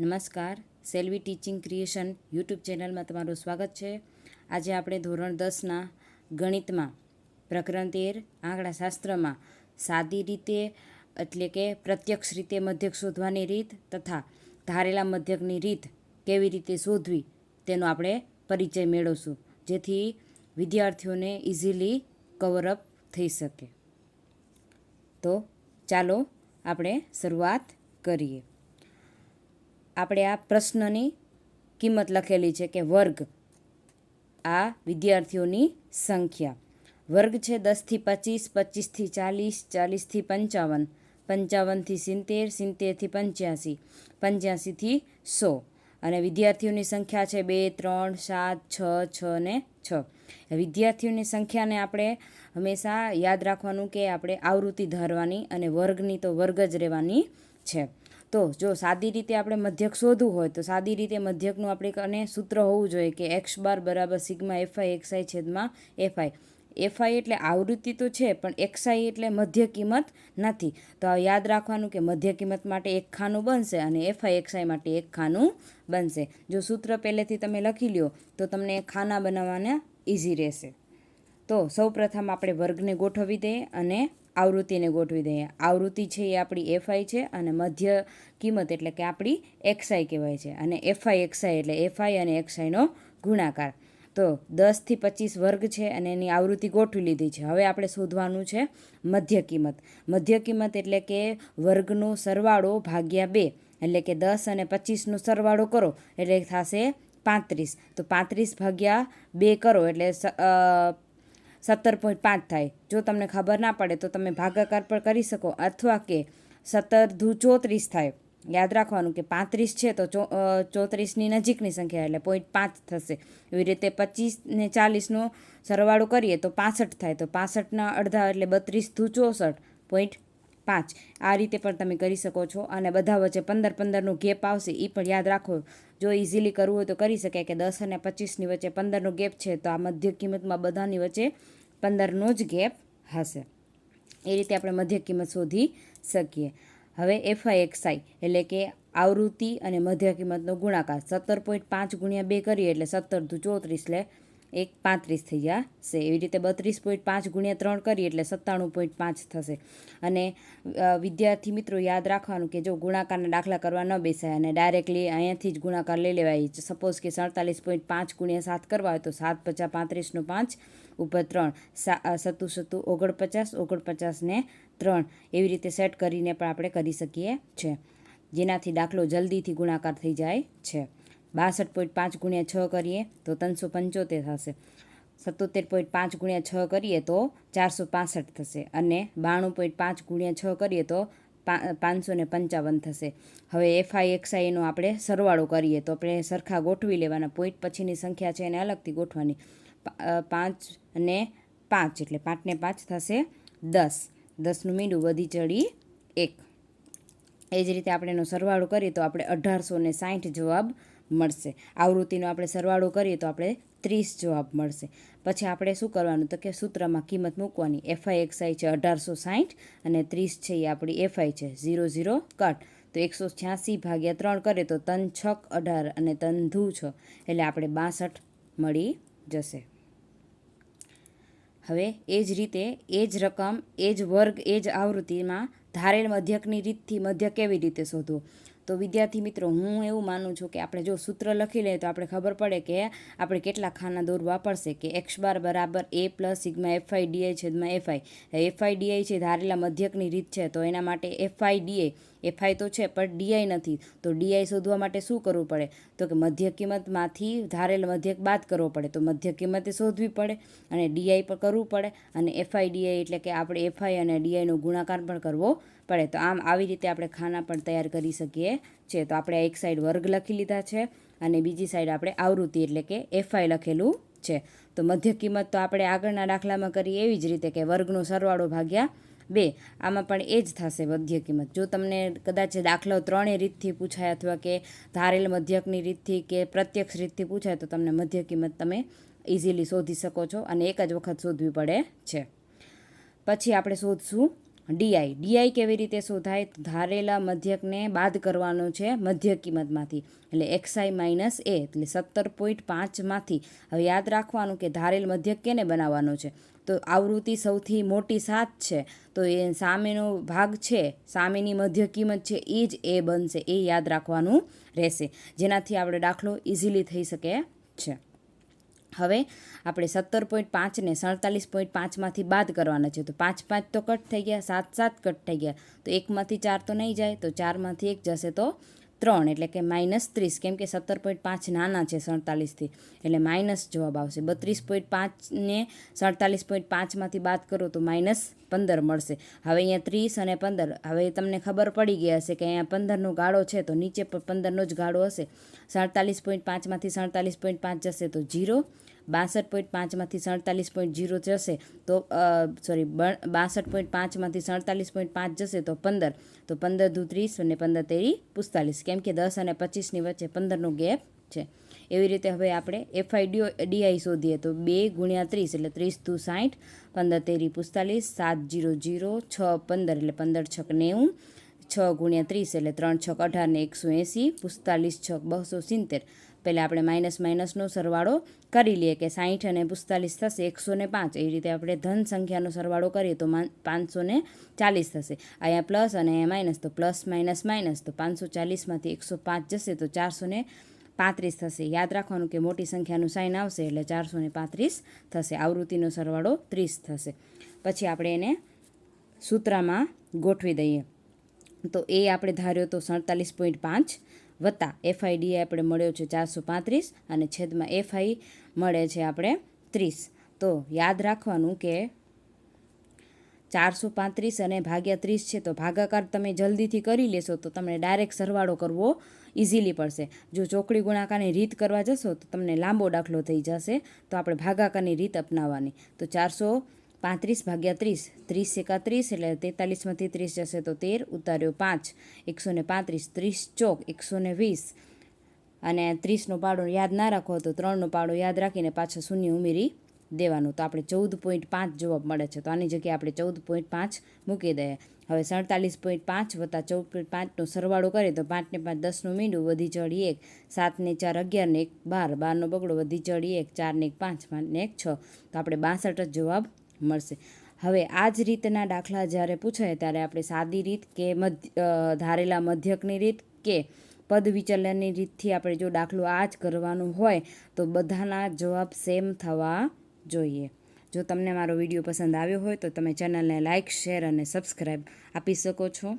નમસ્કાર. Selvi teaching creation YouTube ચેનલમાં તમારું સ્વાગત છે. આજે આપણે ધોરણ દસના ગણિતમાં પ્રકરણ તેર આંકડાશાસ્ત્રમાં સાદી રીતે એટલે કે પ્રત્યક્ષ રીતે મધ્યક શોધવાની રીત તથા ધારેલા મધ્યકની રીત કેવી રીતે શોધવી તેનો આપણે પરિચય મેળવશું, જેથી વિદ્યાર્થીઓને ઇઝીલી કવરઅપ થઈ શકે. તો ચાલો આપણે શરૂઆત કરીએ. આપણે આ પ્રશ્નની કિંમત લખેલી છે કે વર્ગ. આ વિદ્યાર્થીઓની સંખ્યા. વર્ગ છે દસથી પચીસ પચીસથી ચાલીસ ચાલીસથી પંચાવન પંચાવનથી સિત્તેર સિત્તેરથી પંચ્યાસી પંચ્યાસીથી સો. અને વિદ્યાર્થીઓની સંખ્યા છે બે, ત્રણ, સાત, છ છ ને છ. વિદ્યાર્થીઓની સંખ્યાને આપણે હંમેશા યાદ રાખવાનું કે આપણે આવૃત્તિ ધારવાની અને વર્ગની તો વર્ગ જ રહેવાની છે. તો જો સાદી રીતે આપણે મધ્યક શોધવું હોય તો સાદી રીતે મધ્યકનું આપણે અને સૂત્ર હોવું જોઈએ કે એક્સ બાર બરાબર sigma f i x i છેદમાં એફઆઈ એફઆઈ એટલે આવૃત્તિ તો છે, પણ એક્સઆઈ એટલે મધ્ય કિંમત નથી. તો યાદ રાખવાનું કે મધ્ય કિંમત માટે એક ખાનું બનશે અને એફઆઈ એક્સઆઈ માટે એક ખાનું બનશે. જો સૂત્ર પહેલેથી તમે લખી લ્યો, તો તમને ખાના બનાવવાના ઇઝી રહેશે. તો સૌપ્રથમ આપણે વર્ગને ગોઠવી દઈએ અને આવૃત્તિને ગોઠવી દઈએ. આવૃત્તિ છે એ આપણી એફઆઈ છે અને મધ્ય કિંમત એટલે કે આપણી એક્સઆઈ કહેવાય છે. અને એફઆઈ એક્સઆઈ એટલે એફઆઈ અને એક્સઆઈનો ગુણાકાર. તો દસથી પચીસ વર્ગ છે અને એની આવૃત્તિ ગોઠવી લીધી છે. હવે આપણે શોધવાનું છે મધ્ય કિંમત. મધ્ય કિંમત એટલે કે વર્ગનો સરવાળો ભાગ્યા બે. એટલે કે દસ અને પચીસનો સરવાળો કરો. એટલે થશે પાંત્રીસ. તો પાંત્રીસ ભાગ્યા બે કરો એટલે સત્તર પોઈન્ટ પાંચ થાય. જો તમને ખબર ના પડે તો તમે ભાગાકાર પણ કરી શકો અથવા કે સત્તર ધુ ચોત્રીસ થાય. યાદ રાખવાનું કે પાંત્રીસ છે તો ચો ચોત્રીસની નજીકની સંખ્યા એટલે પોઈન્ટ પાંચ થશે. એવી રીતે પચીસ ને ચાલીસનો સરવાળો કરીએ તો પાસઠ થાય. તો પાસઠના અડધા એટલે બત્રીસ ધુ ચોસઠ પોઈન્ટ પાંચ. આ રીતે પણ તમે કરી શકો છો અને બધા વચ્ચે પંદર પંદરનો ગેપ આવશે એ પણ યાદ રાખો. જો ઇઝીલી કરવું હોય તો કરી શકાય કે દસ અને પચીસની વચ્ચે પંદરનો ગેપ છે, તો આ મધ્ય કિંમતમાં બધાની વચ્ચે પંદરનો જ ગેપ હશે. એ રીતે આપણે મધ્ય કિંમત શોધી શકીએ. હવે એફઆઈ એક્સઆઈ એટલે કે આવૃત્તિ અને મધ્ય કિંમતનો ગુણાકાર. સત્તર પોઈન્ટ પાંચ ગુણ્યા બે કરીએ એટલે સત્તર દુ ચોત્રીસ એટલે એક પાંત્રીસ થઈ જશે એવી રીતે બત્રીસ પોઈન્ટ પાંચ ગુણ્યા ત્રણ કરીએ એટલે સત્તાણું પોઈન્ટ પાંચ થશે. અને વિદ્યાર્થી મિત્રો યાદ રાખવાનું કે જો ગુણાકારના દાખલા કરવા ન બેસાય અને ડાયરેક્ટલી અહીંયાથી જ ગુણાકાર લઈ લેવાય. સપોઝ કે સડતાલીસ પોઈન્ટ પાંચ ગુણ્યા સાત કરવા હોય તો સાત પચાસ પાંત્રીસનો પાંચ ઉપર ત્રણ. સત્તુ સત્તુ ઓગણપચાસ ઓગણપચાસને ત્રણ. એવી રીતે સેટ કરીને પણ આપણે કરી શકીએ છીએ જેનાથી દાખલો જલ્દીથી ગુણાકાર થઈ જાય છે. બાસઠ પોઈન્ટ પાંચ ગુણ્યા છ કરીએ તો ત્રણસો પંચોતેર થશે. સત્તોતેર પોઈન્ટ પાંચ ગુણ્યા છ કરીએ તો ચારસો પાસઠ થશે અને બાણું પોઈન્ટ પાંચ ગુણ્યા છ કરીએ તો પાંચસો ને પંચાવન થશે. હવે એફઆઈ એક્સઆઈનો આપણે સરવાળો કરીએ તો આપણે સરખા ગોઠવી લેવાના. પોઈન્ટ પછીની સંખ્યા છે એને અલગથી ગોઠવાની. પાંચ અને પાંચ એટલે પાંચને પાંચ થશે દસ. દસનું મીંડું વધી ચડી એક. એ જ રીતે આપણે એનો સરવાળો કરીએ તો આપણે અઢારસો ને સાઠ જવાબ મળશે. આવૃત્તિનો આપણે સરવાળો કરીએ તો આપણે ત્રીસ જવાબ મળશે. પછી આપણે શું કરવાનું તો કે સૂત્રમાં કિંમત મૂકવાની. એફઆઈ એક્સઆઈ છે અઢારસો સાહીઠ અને ત્રીસ છે એ આપણી એફઆઈ છે ઝીરો ઝીરો કટ. તો એકસો છ્યાસી ભાગ્યા ત્રણ કરે તો તન છક અઢાર અને તન ધુ છ. એટલે આપણે બાસઠ મળી જશે. હવે એ જ રીતે એ જ રકમ, એ જ વર્ગ, એ જ આવૃત્તિમાં ધારેલ મધ્યકની રીતથી મધ્ય કેવી રીતે શોધવું? તો વિદ્યાર્થી મિત્રો, હું એવું માનું છું કે આપણે જો સૂત્ર લખી લઈએ તો આપણે ખબર પડે કે આપણે કેટલા ખાના દોરવા પડશે કે એક્સ બાર બરાબર A plus sigma FI DI છેદમાં એફઆઈ એફઆઈ ડીઆઈ છે ધારેલા મધ્યકની રીત છે, તો એના માટે એફઆઈ ડીઆઈ એફઆઈ તો છે પણ ડીઆઈ નથી. તો ડીઆઈ શોધવા માટે શું કરવું પડે? તો કે મધ્ય કિંમતમાંથી ધારેલ મધ્યક બાદ કરવો પડે. તો મધ્ય કિંમતે શોધવી પડે અને ડીઆઈ પણ કરવું પડે અને એફઆઈ ડીઆઈ એટલે કે આપણે એફઆઈ અને ડીઆઈનો ગુણાકાર પણ કરવો પડે તો આમ આવી રીતે આપણે ખાના પણ તૈયાર કરી શકીએ છીએ. તો આપણે એક સાઈડ વર્ગ લખી લીધા છે અને બીજી સાઈડ આપણે આવૃત્તિ એટલે કે એફઆઈ લખેલું છે. તો મધ્ય કિંમત તો આપણે આગળના દાખલામાં કરી એવી જ રીતે કે વર્ગનો સરવાળો ભાગ્યા બે. આમાં પણ એ જ થશે મધ્ય કિંમત. જો તમને કદાચ દાખલો ત્રણેય રીતથી પૂછાય અથવા કે ધારેલ મધ્યકની રીતથી કે પ્રત્યક્ષ રીતથી પૂછાય તો તમને મધ્ય કિંમત તમે ઇઝીલી શોધી શકો છો અને એક જ વખત શોધવી પડે છે. પછી આપણે શોધશું ડીઆઈ ડીઆઈ કેવી રીતે શોધાય? ધારેલા મધ્યકને બાદ કરવાનો છે મધ્ય કિંમતમાંથી. એટલે એક્સઆઈ માઇનસ એ, એટલે સત્તર પોઈન્ટ પાંચમાંથી. હવે યાદ રાખવાનું કે ધારેલ મધ્યક કેને બનાવવાનો છે? તો આવૃત્તિ સૌથી મોટી સાત છે. તો એ સામેનો ભાગ છે, સામેની મધ્ય કિંમત છે, એ જ એ બનશે. એ યાદ રાખવાનું રહેશે. જેનાથી આપણે દાખલો ઇઝીલી થઈ શકે છે. હવે આપણે સત્તર પોઈન્ટ પાંચને સડતાલીસ પોઈન્ટ પાંચમાંથી બાદ કરવાના છે. તો પાંચ પાંચ તો કટ થઈ ગયા, સાત સાત કટ થઈ ગયા. તો એકમાંથી ચાર તો નહીં જાય, તો ચારમાંથી એક જશે તો ત્રણ, એટલે કે માઇનસ ત્રીસ, કેમ કે સત્તર પોઈન્ટ પાંચ નાના છે સડતાલીસથી, એટલે માઇનસ જવાબ આવશે. બત્રીસ પોઈન્ટ પાંચને સડતાલીસ પોઈન્ટ પાંચમાંથી બાદ કરો તો માઇનસ પંદર મળશે. હવે અહીંયા ત્રીસ અને પંદર, હવે તમને ખબર પડી ગઈ હશે કે અહીંયા પંદરનો ગાળો છે, તો નીચે પંદરનો જ ગાળો હશે. સડતાલીસ પોઈન્ટ પાંચમાંથી સડતાલીસ પોઈન્ટ પાંચ જશે તો જીરો બાસઠ પોઈન્ટ પાંચમાંથી સડતાલીસ પોઈન્ટ જીરો જશે તો સોરી બાસઠ પોઈન્ટ પાંચમાંથી સડતાલીસ પોઈન્ટ પાંચ જશે તો પંદર. તો પંદર દુ ત્રીસ અને પંદર તેરી પિસ્તાલીસ. કેમ કે દસ અને પચીસની વચ્ચે પંદરનો ગેપ છે. એવી રીતે હવે આપણે એફઆઈડીઓ ડીઆઈ શોધીએ તો બે ગુણ્યા ત્રીસ એટલે ત્રીસ દુ સાઠ પંદર તેરી પિસ્તાલીસ, સાત જીરો જીરો, છ પંદર એટલે પંદર છક નેવું છ ગુણ્યા ત્રીસ એટલે ત્રણ છક અઢાર ને એકસો એંસી, પિસ્તાલીસ છક બસો સિત્તેર. પહેલાં આપણે માઇનસ માઇનસનો સરવાળો કરી લઈએ કે સાહીઠ અને પિસ્તાલીસ થશે, એકસો ને પાંચ. એ રીતે આપણે ધન સંખ્યાનો સરવાળો કરીએ તો પાંચસો ને ચાલીસ થશે. અહીંયા પ્લસ અને અહીંયા માઇનસ, તો પ્લસ માઇનસ માઇનસ, તો પાંચસો ચાલીસમાંથી એકસો પાંચ જશે, તો ચારસો ને પાંત્રીસ થશે. યાદ રાખવાનું કે મોટી સંખ્યાનું સાઇન આવશે એટલે ચારસો ને પાંત્રીસ થશે. આવૃત્તિનો સરવાળો ત્રીસ થશે. પછી આપણે એને સૂત્રમાં ગોઠવી દઈએ. તો એ આપણે ધાર્યો તો સડતાલીસ પોઈન્ટ પાંચ વત્તા એફઆઈડી આપણે મળ્યો છે ચારસો પાંત્રીસ અને છેદમાં એફઆઈ મળે છે આપણે ત્રીસ. તો યાદ રાખવાનું કે ચારસો પાંત્રીસ અને ભાગ્યા ત્રીસ છે તો ભાગાકાર તમે જલ્દીથી કરી લેશો તો તમને ડાયરેક્ટ સરવાળો કરવો ઇઝીલી પડશે. જો ચોકડી ગુણાકારની રીત કરવા જશો તો તમને લાંબો દાખલો થઈ જશે તો આપણે ભાગાકારની રીત અપનાવવાની. તો ચારસો પાંત્રીસ ભાગ્યા ત્રીસ ત્રીસ એકાત્રીસ એટલે તેતાલીસમાંથી ત્રીસ જશે તો તેર, ઉતાર્યો પાંચ. એકસો ને પાંત્રીસ, ત્રીસ ચોક, એકસો ને વીસ. અને ત્રીસનો પાડો યાદ ના રાખો તો ત્રણનો પાડો યાદ રાખીને પાછો શૂન્ય ઉમેરી દેવાનું. તો આપણે ચૌદ પોઈન્ટ પાંચ જવાબ મળે છે. તો આની જગ્યાએ આપણે ચૌદ પોઈન્ટ પાંચ મૂકી દઈએ. હવે સડતાલીસ પોઈન્ટ પાંચ વત્તા ચૌદ પોઈન્ટ પાંચનો સરવાળો કરીએ તો પાંચને પાંચ દસનું મીંડું વધી ચડી એક. સાતને ચાર અગિયારને એક બાર. બારનો બગડો વધી ચડી એક. ચારને એક પાંચ. પાંચને એક છ. તો આપણે બાસઠ જ જવાબ મળશે. હવે આ જ રીતના દાખલા જ્યારે પૂછાય ત્યારે આપણે સાદી રીત કે મધ્ય ધારેલા મધ્યકની રીત કે પદ વિચલનની રીતથી આપણે જો દાખલો આ જ કરવાનું હોય તો બધાના જવાબ સેમ થવા જોઈએ. જો તમને મારો વીડિયો પસંદ આવ્યો હોય તો તમે ચેનલને લાઇક શેર અને સબસ્ક્રાઈબ આપી શકો છો.